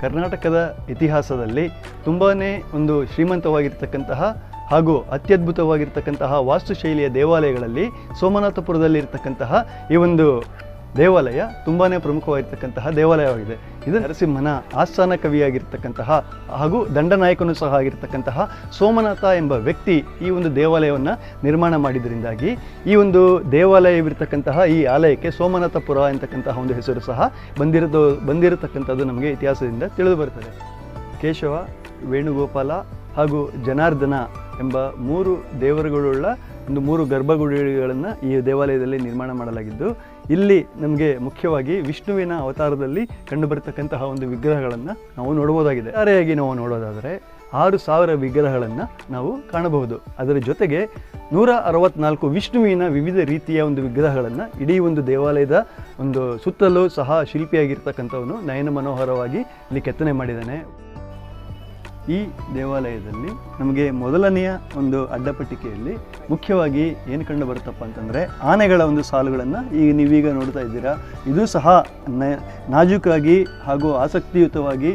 ಕರ್ನಾಟಕದ ಇತಿಹಾಸದಲ್ಲಿ ತುಂಬಾ ಒಂದು ಶ್ರೀಮಂತವಾಗಿರ್ತಕ್ಕಂತಹ ಹಾಗೂ ಅತ್ಯದ್ಭುತವಾಗಿರ್ತಕ್ಕಂತಹ ವಾಸ್ತುಶೈಲಿಯ ದೇವಾಲಯಗಳಲ್ಲಿ ಸೋಮನಾಥಪುರದಲ್ಲಿರ್ತಕ್ಕಂತಹ ಈ ಒಂದು ದೇವಾಲಯ ತುಂಬಾ ಪ್ರಮುಖವಾಗಿರ್ತಕ್ಕಂತಹ ದೇವಾಲಯವಾಗಿದೆ. ಇದು ನರಸಿಂಹನ ಆಸ್ಥಾನ ಕವಿಯಾಗಿರ್ತಕ್ಕಂತಹ ಹಾಗೂ ದಂಡನಾಯಕನೂ ಸಹ ಆಗಿರ್ತಕ್ಕಂತಹ ಸೋಮನಾಥ ಎಂಬ ವ್ಯಕ್ತಿ ಈ ಒಂದು ದೇವಾಲಯವನ್ನು ನಿರ್ಮಾಣ ಮಾಡಿದ್ರಿಂದಾಗಿ ಈ ಒಂದು ದೇವಾಲಯವಿರ್ತಕ್ಕಂತಹ ಈ ಆಲಯಕ್ಕೆ ಸೋಮನಾಥಪುರ ಎಂತಕ್ಕಂತಹ ಒಂದು ಹೆಸರು ಸಹ ಬಂದಿರೋದು, ಬಂದಿರತಕ್ಕಂಥದ್ದು ನಮಗೆ ಇತಿಹಾಸದಿಂದ ತಿಳಿದು ಬರ್ತದೆ ಕೇಶವ, ವೇಣುಗೋಪಾಲ ಹಾಗೂ ಜನಾರ್ದನ ಎಂಬ ಮೂರು ದೇವರುಗಳುಳ್ಳ ಒಂದು ಮೂರು ಗರ್ಭಗುಡಿಗಳನ್ನು ಈ ದೇವಾಲಯದಲ್ಲಿ ನಿರ್ಮಾಣ ಮಾಡಲಾಗಿದ್ದು, ಇಲ್ಲಿ ನಮಗೆ ಮುಖ್ಯವಾಗಿ ವಿಷ್ಣುವಿನ ಅವತಾರದಲ್ಲಿ ಕಂಡುಬರತಕ್ಕಂತಹ ಒಂದು ವಿಗ್ರಹಗಳನ್ನು ನಾವು ನೋಡ್ಬೋದಾಗಿದೆ ಸರಿಯಾಗಿ ನಾವು ನೋಡೋದಾದರೆ, ಆರು ಸಾವಿರ ವಿಗ್ರಹಗಳನ್ನು ನಾವು ಕಾಣಬಹುದು. ಅದರ ಜೊತೆಗೆ ನೂರ ಅರವತ್ನಾಲ್ಕು ವಿಷ್ಣುವಿನ ವಿವಿಧ ರೀತಿಯ ಒಂದು ವಿಗ್ರಹಗಳನ್ನು ಇಡೀ ಒಂದು ದೇವಾಲಯದ ಒಂದು ಸುತ್ತಲೂ ಸಹ ಶಿಲ್ಪಿಯಾಗಿರ್ತಕ್ಕಂಥವನು ನಯನ ಮನೋಹರವಾಗಿ ಇಲ್ಲಿ ಕೆತ್ತನೆ ಮಾಡಿದ್ದಾನೆ. ಈ ದೇವಾಲಯದಲ್ಲಿ ನಮಗೆ ಮೊದಲನೆಯ ಒಂದು ಅಡ್ಡಪಟ್ಟಿಕೆಯಲ್ಲಿ ಮುಖ್ಯವಾಗಿ ಏನು ಕಂಡು ಬರುತ್ತಪ್ಪ ಅಂತಂದರೆ ಆನೆಗಳ ಒಂದು ಸಾಲುಗಳನ್ನು ಈಗ ನೀವೀಗ ನೋಡ್ತಾ ಇದ್ದೀರಾ. ಇದು ಸಹ ನಾಜೂಕಾಗಿ ಹಾಗೂ ಆಸಕ್ತಿಯುತವಾಗಿ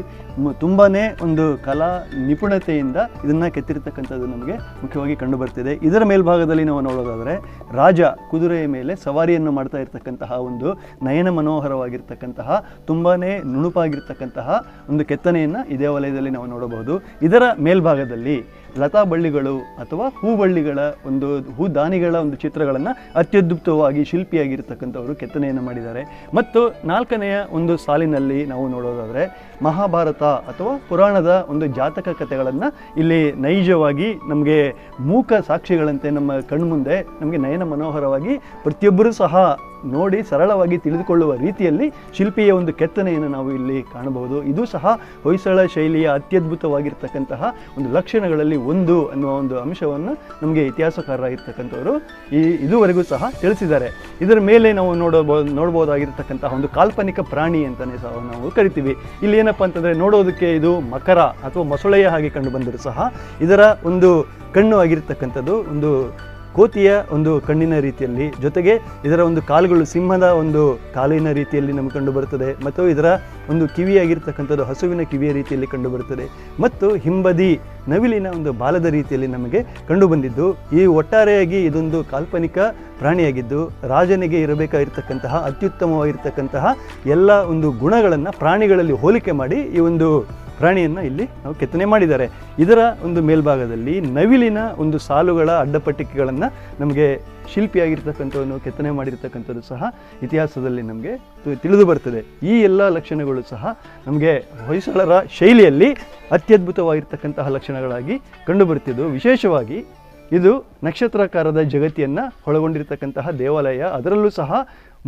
ತುಂಬಾ ಒಂದು ಕಲಾ ನಿಪುಣತೆಯಿಂದ ಇದನ್ನು ಕೆತ್ತಿರ್ತಕ್ಕಂಥದ್ದು ನಮಗೆ ಮುಖ್ಯವಾಗಿ ಕಂಡು ಬರ್ತಿದೆ. ಇದರ ಮೇಲ್ಭಾಗದಲ್ಲಿ ನಾವು ನೋಡೋದಾದರೆ ರಾಜ ಕುದುರೆಯ ಮೇಲೆ ಸವಾರಿಯನ್ನು ಮಾಡ್ತಾ ಇರತಕ್ಕಂತಹ ಒಂದು ನಯನ ಮನೋಹರವಾಗಿರ್ತಕ್ಕಂತಹ ತುಂಬಾ ನುಣುಪಾಗಿರ್ತಕ್ಕಂತಹ ಒಂದು ಕೆತ್ತನೆಯನ್ನು ಈ ದೇವಾಲಯದಲ್ಲಿ ನಾವು ನೋಡಬಹುದು. ಇದರ ಮೇಲ್ಭಾಗದಲ್ಲಿ ಲತಾ ಬಳ್ಳಿಗಳು ಅಥವಾ ಹೂಬಳ್ಳಿಗಳ ಒಂದು ಹೂದಾನಿಗಳ ಒಂದು ಚಿತ್ರಗಳನ್ನು ಅತ್ಯದ್ಭುತವಾಗಿ ಶಿಲ್ಪಿಯಾಗಿರ್ತಕ್ಕಂಥವರು ಕೆತ್ತನೆಯನ್ನು ಮಾಡಿದ್ದಾರೆ. ಮತ್ತು ನಾಲ್ಕನೆಯ ಒಂದು ಸಾಲಿನಲ್ಲಿ ನಾವು ನೋಡೋದಾದರೆ ಮಹಾಭಾರತ ಅಥವಾ ಪುರಾಣದ ಒಂದು ಜಾತಕ ಕಥೆಗಳನ್ನು ಇಲ್ಲಿ ನೈಜವಾಗಿ ನಮಗೆ ಮೂಕ ಸಾಕ್ಷಿಗಳಂತೆ ನಮ್ಮ ಕಣ್ಮುಂದೆ ನಮಗೆ ನಯನ ಮನೋಹರವಾಗಿ ಪ್ರತಿಯೊಬ್ಬರೂ ಸಹ ನೋಡಿ ಸರಳವಾಗಿ ತಿಳಿದುಕೊಳ್ಳುವ ರೀತಿಯಲ್ಲಿ ಶಿಲ್ಪಿಯ ಒಂದು ಕೆತ್ತನೆಯನ್ನು ನಾವು ಇಲ್ಲಿ ಕಾಣಬಹುದು. ಇದು ಸಹ ಹೊಯ್ಸಳ ಶೈಲಿಯ ಅತ್ಯದ್ಭುತವಾಗಿರ್ತಕ್ಕಂತಹ ಒಂದು ಲಕ್ಷಣಗಳಲ್ಲಿ ಒಂದು ಅನ್ನುವ ಒಂದು ಅಂಶವನ್ನು ನಮಗೆ ಇತಿಹಾಸಕಾರರಾಗಿರ್ತಕ್ಕಂಥವರು ಈ ಇದುವರೆಗೂ ಸಹ ತಿಳಿಸಿದ್ದಾರೆ. ಇದರ ಮೇಲೆ ನಾವು ನೋಡಬಹುದು ನೋಡಬಹುದಾಗಿರ್ತಕ್ಕಂತಹ ಒಂದು ಕಾಲ್ಪನಿಕ ಪ್ರಾಣಿ ಅಂತಲೇ ಸಹ ನಾವು ಕರಿತೀವಿ. ಇಲ್ಲಿ ಏನಪ್ಪ ಅಂತಂದರೆ ನೋಡೋದಕ್ಕೆ ಇದು ಮಕರ ಅಥವಾ ಮೊಸಳೆಯ ಹಾಗೆ ಕಂಡು ಬಂದರೂ ಸಹ ಇದರ ಒಂದು ಕಣ್ಣು ಆಗಿರ್ತಕ್ಕಂಥದ್ದು ಒಂದು ಕೋತಿಯ ಒಂದು ಕಣ್ಣಿನ ರೀತಿಯಲ್ಲಿ, ಜೊತೆಗೆ ಇದರ ಒಂದು ಕಾಲುಗಳು ಸಿಂಹದ ಒಂದು ಕಾಲಿನ ರೀತಿಯಲ್ಲಿ ನಮಗೆ ಕಂಡು ಬರುತ್ತದೆ ಮತ್ತು ಇದರ ಒಂದು ಕಿವಿಯಾಗಿರ್ತಕ್ಕಂಥದ್ದು ಹಸುವಿನ ಕಿವಿಯ ರೀತಿಯಲ್ಲಿ ಕಂಡು ಬರುತ್ತದೆ ಮತ್ತು ಹಿಂಬದಿ ನವಿಲಿನ ಒಂದು ಬಾಲದ ರೀತಿಯಲ್ಲಿ ನಮಗೆ ಕಂಡು ಬಂದಿದ್ದು ಈ ಒಟ್ಟಾರೆಯಾಗಿ ಇದೊಂದು ಕಾಲ್ಪನಿಕ ಪ್ರಾಣಿಯಾಗಿದ್ದು, ರಾಜನಿಗೆ ಇರಬೇಕಾಗಿರ್ತಕ್ಕಂತಹ ಅತ್ಯುತ್ತಮವಾಗಿರ್ತಕ್ಕಂತಹ ಎಲ್ಲ ಒಂದು ಗುಣಗಳನ್ನು ಪ್ರಾಣಿಗಳಲ್ಲಿ ಹೋಲಿಕೆ ಮಾಡಿ ಈ ಒಂದು ಪ್ರಾಣಿಯನ್ನು ಇಲ್ಲಿ ನಾವು ಕೆತ್ತನೆ ಮಾಡಿದ್ದಾರೆ. ಇದರ ಒಂದು ಮೇಲ್ಭಾಗದಲ್ಲಿ ನವಿಲಿನ ಒಂದು ಸಾಲುಗಳ ಅಡ್ಡಪಟ್ಟಿಕೆಗಳನ್ನು ನಮಗೆ ಶಿಲ್ಪಿಯಾಗಿರ್ತಕ್ಕಂಥವನ್ನು, ಕೆತ್ತನೆ ಮಾಡಿರ್ತಕ್ಕಂಥದ್ದು ಸಹ ಇತಿಹಾಸದಲ್ಲಿ ನಮಗೆ ತಿಳಿದು ಬರ್ತದೆ. ಈ ಎಲ್ಲ ಲಕ್ಷಣಗಳು ಸಹ ನಮಗೆ ಹೊಯ್ಸಳರ ಶೈಲಿಯಲ್ಲಿ ಅತ್ಯದ್ಭುತವಾಗಿರ್ತಕ್ಕಂತಹ ಲಕ್ಷಣಗಳಾಗಿ ಕಂಡುಬರುತ್ತಿದ್ದು ವಿಶೇಷವಾಗಿ ಇದು ನಕ್ಷತ್ರಾಕಾರದ ಜಗತಿಯನ್ನು ಒಳಗೊಂಡಿರ್ತಕ್ಕಂತಹ ದೇವಾಲಯ. ಅದರಲ್ಲೂ ಸಹ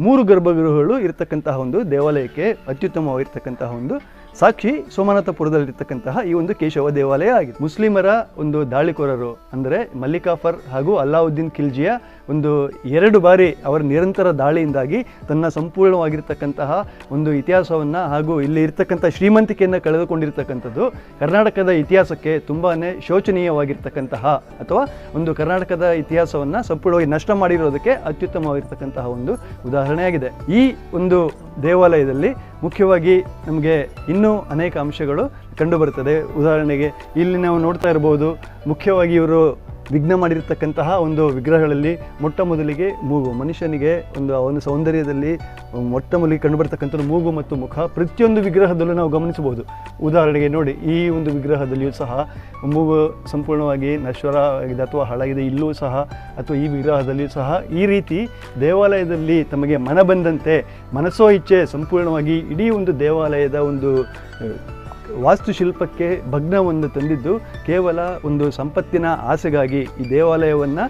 ಮೂರು ಗರ್ಭಗೃಹಗಳು ಇರತಕ್ಕಂತಹ ಒಂದು ದೇವಾಲಯಕ್ಕೆ ಅತ್ಯುತ್ತಮವಾಗಿರ್ತಕ್ಕಂತಹ ಒಂದು ಸಾಕ್ಷಿ ಸೋಮನಾಥಪುರದಲ್ಲಿರ್ತಕ್ಕಂತಹ ಈ ಒಂದು ಕೇಶವ ದೇವಾಲಯ ಆಗಿದೆ. ಮುಸ್ಲಿಮರ ಒಂದು ದಾಳಿಕೋರರು ಅಂದರೆ ಮಲ್ಲಿಕಾಫರ್ ಹಾಗೂ ಅಲ್ಲಾವುದ್ದೀನ್ ಖಿಲ್ಜಿಯ ಒಂದು ಎರಡು ಬಾರಿ ಅವರ ನಿರಂತರ ದಾಳಿಯಿಂದಾಗಿ ತನ್ನ ಸಂಪೂರ್ಣವಾಗಿರ್ತಕ್ಕಂತಹ ಒಂದು ಇತಿಹಾಸವನ್ನು ಹಾಗೂ ಇಲ್ಲಿ ಇರ್ತಕ್ಕಂಥ ಶ್ರೀಮಂತಿಕೆಯನ್ನು ಕಳೆದುಕೊಂಡಿರ್ತಕ್ಕಂಥದ್ದು ಕರ್ನಾಟಕದ ಇತಿಹಾಸಕ್ಕೆ ತುಂಬಾ ಶೋಚನೀಯವಾಗಿರ್ತಕ್ಕಂತಹ ಅಥವಾ ಒಂದು ಕರ್ನಾಟಕದ ಇತಿಹಾಸವನ್ನು ಸಂಪೂರ್ಣವಾಗಿ ನಷ್ಟ ಮಾಡಿರೋದಕ್ಕೆ ಅತ್ಯುತ್ತಮವಾಗಿರ್ತಕ್ಕಂತಹ ಒಂದು ಉದಾಹರಣೆಯಾಗಿದೆ. ಈ ಒಂದು ದೇವಾಲಯದಲ್ಲಿ ಮುಖ್ಯವಾಗಿ ನಮಗೆ ಇನ್ನೂ ಅನೇಕ ಅಂಶಗಳು ಕಂಡುಬರುತ್ತದೆ. ಉದಾಹರಣೆಗೆ ಇಲ್ಲಿ ನಾವು ನೋಡ್ತಾ ಇರ್ಬೋದು ಮುಖ್ಯವಾಗಿ ಇವರು ವಿಘ್ನ ಮಾಡಿರ್ತಕ್ಕಂತಹ ಒಂದು ವಿಗ್ರಹಗಳಲ್ಲಿ ಮೊಟ್ಟ ಮೊದಲಿಗೆ ಮೂಗು. ಮನುಷ್ಯನಿಗೆ ಒಂದು, ಅವನ ಸೌಂದರ್ಯದಲ್ಲಿ ಮೊಟ್ಟ ಮೊದಲಿಗೆ ಕಂಡುಬರ್ತಕ್ಕಂಥ ಮೂಗು ಮತ್ತು ಮುಖ. ಪ್ರತಿಯೊಂದು ವಿಗ್ರಹದಲ್ಲೂ ನಾವು ಗಮನಿಸಬಹುದು. ಉದಾಹರಣೆಗೆ ನೋಡಿ, ಈ ಒಂದು ವಿಗ್ರಹದಲ್ಲಿಯೂ ಸಹ ಮೂಗು ಸಂಪೂರ್ಣವಾಗಿ ನಶ್ವರ ಆಗಿದೆ ಅಥವಾ ಹಾಳಾಗಿದೆ, ಇಲ್ಲೂ ಸಹ, ಅಥವಾ ಈ ವಿಗ್ರಹದಲ್ಲಿಯೂ ಸಹ. ಈ ರೀತಿ ದೇವಾಲಯದಲ್ಲಿ ತಮಗೆ ಮನ ಬಂದಂತೆ ಮನಸ್ಸೋ ಇಚ್ಛೆ ಸಂಪೂರ್ಣವಾಗಿ ಇಡೀ ಒಂದು ದೇವಾಲಯದ ಒಂದು ವಾಸ್ತುಶಿಲ್ಪಕ್ಕೆ ಭಗ್ನವನ್ನು ತಂದಿದ್ದು ಕೇವಲ ಒಂದು ಸಂಪತ್ತಿನ ಆಸೆಗಾಗಿ ಈ ದೇವಾಲಯವನ್ನು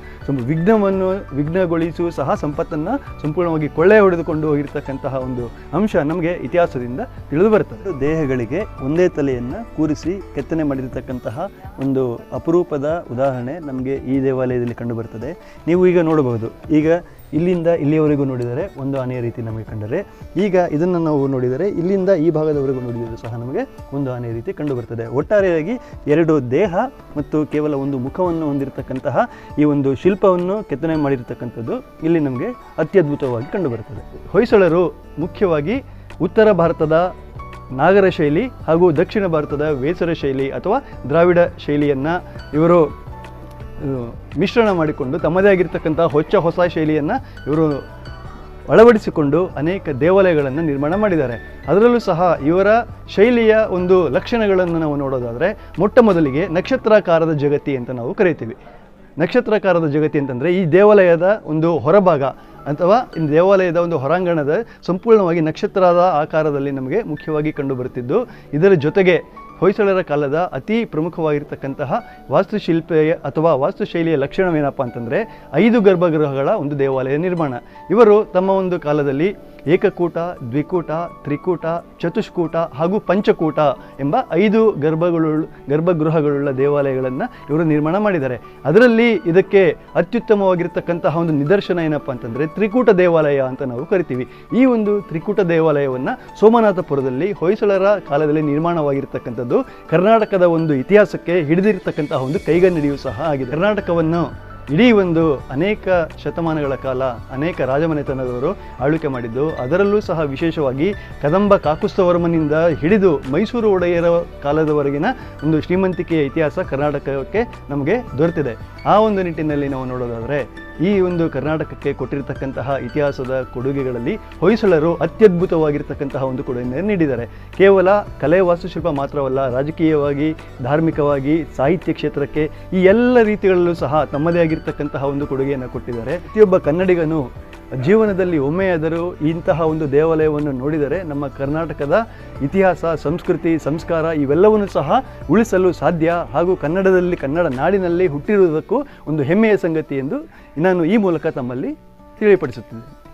ವಿಘ್ನವನ್ನು ವಿಘ್ನಗೊಳಿಸು ಸಹ ಸಂಪತ್ತನ್ನು ಸಂಪೂರ್ಣವಾಗಿ ಕೊಳ್ಳೆ ಹೊಡೆದುಕೊಂಡು ಹೋಗಿರ್ತಕ್ಕಂತಹ ಒಂದು ಅಂಶ ನಮಗೆ ಇತಿಹಾಸದಿಂದ ತಿಳಿದು ಬರ್ತದೆ. ದೇಹಗಳಿಗೆ ಒಂದೇ ತಲೆಯನ್ನು ಕೂರಿಸಿ ಕೆತ್ತನೆ ಮಾಡಿರ್ತಕ್ಕಂತಹ ಒಂದು ಅಪರೂಪದ ಉದಾಹರಣೆ ನಮಗೆ ಈ ದೇವಾಲಯದಲ್ಲಿ ಕಂಡುಬರ್ತದೆ ನೀವು ಈಗ ನೋಡಬಹುದು. ಈಗ ಇಲ್ಲಿಂದ ಇಲ್ಲಿಯವರೆಗೂ ನೋಡಿದರೆ ಒಂದು ಆನೆಯ ರೀತಿ ನಮಗೆ ಕಂಡರೆ. ಈಗ ಇದನ್ನು ನಾವು ನೋಡಿದರೆ ಇಲ್ಲಿಂದ ಈ ಭಾಗದವರೆಗೂ ನೋಡಿದರೂ ಸಹ ನಮಗೆ ಒಂದು ಆನೆಯ ರೀತಿ ಕಂಡುಬರ್ತದೆ. ಒಟ್ಟಾರೆಯಾಗಿ ಎರಡು ದೇಹ ಮತ್ತು ಕೇವಲ ಒಂದು ಮುಖವನ್ನು ಹೊಂದಿರತಕ್ಕಂತಹ ಈ ಒಂದು ಶಿಲ್ಪವನ್ನು ಕೆತ್ತನೆ ಮಾಡಿರತಕ್ಕಂಥದ್ದು ಇಲ್ಲಿ ನಮಗೆ ಅತ್ಯದ್ಭುತವಾಗಿ ಕಂಡುಬರ್ತದೆ. ಹೊಯ್ಸಳರು ಮುಖ್ಯವಾಗಿ ಉತ್ತರ ಭಾರತದ ನಾಗರ ಶೈಲಿ ಹಾಗೂ ದಕ್ಷಿಣ ಭಾರತದ ವೇಸರ ಶೈಲಿ ಅಥವಾ ದ್ರಾವಿಡ ಶೈಲಿಯನ್ನು ಇವರು ಮಿಶ್ರಣ ಮಾಡಿಕೊಂಡು ತಮ್ಮದೇ ಆಗಿರ್ತಕ್ಕಂಥ ಹೊಚ್ಚ ಹೊಸ ಶೈಲಿಯನ್ನು ಇವರು ಅಳವಡಿಸಿಕೊಂಡು ಅನೇಕ ದೇವಾಲಯಗಳನ್ನು ನಿರ್ಮಾಣ ಮಾಡಿದ್ದಾರೆ. ಅದರಲ್ಲೂ ಸಹ ಇವರ ಶೈಲಿಯ ಒಂದು ಲಕ್ಷಣಗಳನ್ನು ನಾವು ನೋಡೋದಾದರೆ ಮೊಟ್ಟ ಮೊದಲಿಗೆ ನಕ್ಷತ್ರಾಕಾರದ ಜಗತಿ ಅಂತ ನಾವು ಕರಿತೀವಿ. ನಕ್ಷತ್ರಾಕಾರದ ಜಗತಿ ಅಂತಂದರೆ ಈ ದೇವಾಲಯದ ಒಂದು ಹೊರಭಾಗ ಅಥವಾ ದೇವಾಲಯದ ಒಂದು ಹೊರಾಂಗಣದ ಸಂಪೂರ್ಣವಾಗಿ ನಕ್ಷತ್ರದ ಆಕಾರದಲ್ಲಿ ನಮಗೆ ಮುಖ್ಯವಾಗಿ ಕಂಡುಬರುತ್ತಿದ್ದು ಇದರ ಜೊತೆಗೆ ಹೊಯ್ಸಳರ ಕಾಲದ ಅತಿ ಪ್ರಮುಖವಾಗಿರ್ತಕ್ಕಂತಹ ವಾಸ್ತುಶಿಲ್ಪ ಅಥವಾ ವಾಸ್ತುಶೈಲಿಯ ಲಕ್ಷಣವೇನಪ್ಪ ಅಂತಂದರೆ ಐದು ಗರ್ಭಗೃಹಗಳ ಒಂದು ದೇವಾಲಯ ನಿರ್ಮಾಣ. ಇವರು ತಮ್ಮ ಒಂದು ಕಾಲದಲ್ಲಿ ಏಕಕೂಟ, ದ್ವಿಕೂಟ, ತ್ರಿಕೂಟ, ಚತುಷ್ಕೂಟ ಹಾಗೂ ಪಂಚಕೂಟ ಎಂಬ ಐದು ಗರ್ಭಗಳು, ಗರ್ಭಗೃಹಗಳುಳ್ಳ ದೇವಾಲಯಗಳನ್ನು ಇವರು ನಿರ್ಮಾಣ ಮಾಡಿದ್ದಾರೆ. ಅದರಲ್ಲಿ ಇದಕ್ಕೆ ಅತ್ಯುತ್ತಮವಾಗಿರ್ತಕ್ಕಂತಹ ಒಂದು ನಿದರ್ಶನ ಏನಪ್ಪ ಅಂತಂದರೆ ತ್ರಿಕೂಟ ದೇವಾಲಯ ಅಂತ ನಾವು ಕರಿತೀವಿ. ಈ ಒಂದು ತ್ರಿಕೂಟ ದೇವಾಲಯವನ್ನು ಸೋಮನಾಥಪುರದಲ್ಲಿ ಹೊಯ್ಸಳರ ಕಾಲದಲ್ಲಿ ನಿರ್ಮಾಣವಾಗಿರ್ತಕ್ಕಂಥದ್ದು ಕರ್ನಾಟಕದ ಒಂದು ಇತಿಹಾಸಕ್ಕೆ ಹಿಡಿದಿರ್ತಕ್ಕಂತಹ ಒಂದು ಕೈಗನ್ನಡಿಯೂ ಸಹ ಆಗಿದೆ. ಕರ್ನಾಟಕವನ್ನು ಇಡೀ ಒಂದು ಅನೇಕ ಶತಮಾನಗಳ ಕಾಲ ಅನೇಕ ರಾಜಮನೆತನದವರು ಆಳ್ವಿಕೆ ಮಾಡಿದ್ದು, ಅದರಲ್ಲೂ ಸಹ ವಿಶೇಷವಾಗಿ ಕದಂಬ ಕಾಕುಸ್ತವರ್ಮನಿಂದ ಹಿಡಿದು ಮೈಸೂರು ಒಡೆಯರ ಕಾಲದವರೆಗಿನ ಒಂದು ಶ್ರೀಮಂತಿಕೆಯ ಇತಿಹಾಸ ಕರ್ನಾಟಕಕ್ಕೆ ನಮಗೆ ದೊರೆತಿದೆ. ಆ ಒಂದು ನಿಟ್ಟಿನಲ್ಲಿ ನಾವು ನೋಡೋದಾದರೆ, ಈ ಒಂದು ಕರ್ನಾಟಕಕ್ಕೆ ಕೊಟ್ಟಿರತಕ್ಕಂತಹ ಇತಿಹಾಸದ ಕೊಡುಗೆಗಳಲ್ಲಿ ಹೊಯ್ಸಳರು ಅತ್ಯದ್ಭುತವಾಗಿರ್ತಕ್ಕಂತಹ ಒಂದು ಕೊಡುಗೆಯನ್ನು ನೀಡಿದ್ದಾರೆ. ಕೇವಲ ಕಲೆ ವಾಸ್ತುಶಿಲ್ಪ ಮಾತ್ರವಲ್ಲ, ರಾಜಕೀಯವಾಗಿ, ಧಾರ್ಮಿಕವಾಗಿ, ಸಾಹಿತ್ಯ ಕ್ಷೇತ್ರಕ್ಕೆ ಈ ಎಲ್ಲ ರೀತಿಗಳಲ್ಲೂ ಸಹ ತಮ್ಮದೇ ಆಗಿರ್ತಕ್ಕಂತಹ ಒಂದು ಕೊಡುಗೆಯನ್ನು ಕೊಟ್ಟಿದ್ದಾರೆ. ಪ್ರತಿಯೊಬ್ಬ ಕನ್ನಡಿಗನು ಜೀವನದಲ್ಲಿ ಒಮ್ಮೆಯಾದರೂ ಇಂತಹ ಒಂದು ದೇವಾಲಯವನ್ನು ನೋಡಿದರೆ ನಮ್ಮ ಕರ್ನಾಟಕದ ಇತಿಹಾಸ, ಸಂಸ್ಕೃತಿ, ಸಂಸ್ಕಾರ ಇವೆಲ್ಲವನ್ನು ಸಹ ಉಳಿಸಲು ಸಾಧ್ಯ ಹಾಗೂ ಕನ್ನಡದಲ್ಲಿ, ಕನ್ನಡ ನಾಡಿನಲ್ಲಿ ಹುಟ್ಟಿರುವುದಕ್ಕೂ ಒಂದು ಹೆಮ್ಮೆಯ ಸಂಗತಿ ಎಂದು ನಾನು ಈ ಮೂಲಕ ತಮ್ಮಲ್ಲಿ ತಿಳಿಯಪಡಿಸುತ್ತಿದ್ದೇನೆ